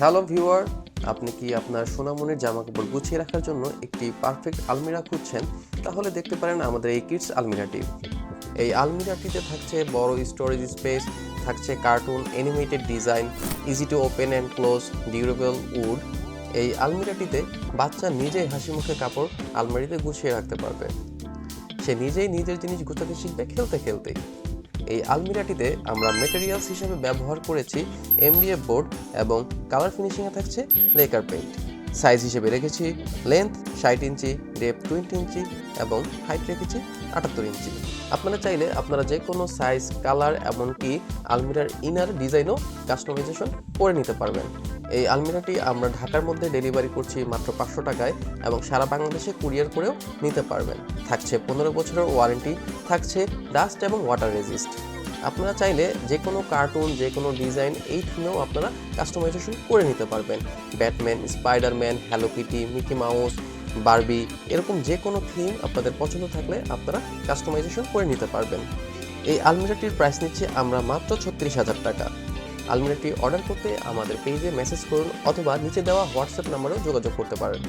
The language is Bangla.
হ্যালো ভিউয়ার, আপনি কি আপনার সোনামনির জামা কাপড় গুছিয়ে রাখার জন্য একটি পারফেক্ট আলমিরা খুঁজছেন? তাহলে দেখতে পারেন আমাদের এই কিডস আলমিরাটি। এই আলমিরাটিতে থাকছে বড় স্টোরেজ স্পেস থাকছে cartoon animated design easy to open and close durable wood এই আলমিরাটিতে বাচ্চা নিজেই হাসি মুখে কাপড় আলমারিতে গুছিয়ে রাখতে পারবে। সে নিজেই নিজের জিনিস গুছাতে শিখবে খেলতে খেলতেই। এই আলমিরাটিতে আমরা মেটেরিয়ালস হিসেবে ব্যবহার করেছি এমডিএফ বোর্ড এবং কালার ফিনিশিংয়ে থাকছে লেকার পেইন্ট সাইজ হিসেবে রেখেছি লেন্থ ষাট ইঞ্চি ডেপ টোয়েন্টি ইঞ্চি এবং হাইট রেখেছি আটাত্তর ইঞ্চি। আপনারা চাইলে আপনারা যে কোনো সাইজ কালার এমনকি আলমিরার ইনার ডিজাইনও কাস্টমাইজেশন করে নিতে পারবেন। এই আলমিরাটি আমরা ঢাকার মধ্যে ডেলিভারি করছি মাত্র পাঁচশো টাকায় এবং সারা বাংলাদেশে কুরিয়ার করেও নিতে পারবেন। থাকছে পনেরো বছরের ওয়ারেন্টি থাকছে ডাস্ট এবং ওয়াটার রেজিস্ট আপনারা চাইলে যে কোনো কার্টুন যে কোনো ডিজাইন এই থিমেও আপনারা কাস্টমাইজেশন করে নিতে পারবেন। Batman Spiderman Hello Kitty Mickey Mouse Barbie এরকম যে কোনো থিম আপনাদের পছন্দ থাকলে আপনারা কাস্টমাইজেশন করে নিতে পারবেন। এই আলমিরাটির প্রাইস নিচ্ছে আমরা মাত্র ছত্রিশ হাজার টাকা। আলমিরাটি অর্ডার করতে আমাদের পেজে মেসেজ করুন অথবা নিচে দেওয়া হোয়াটসঅ্যাপ নাম্বারেও যোগাযোগ করতে পারেন।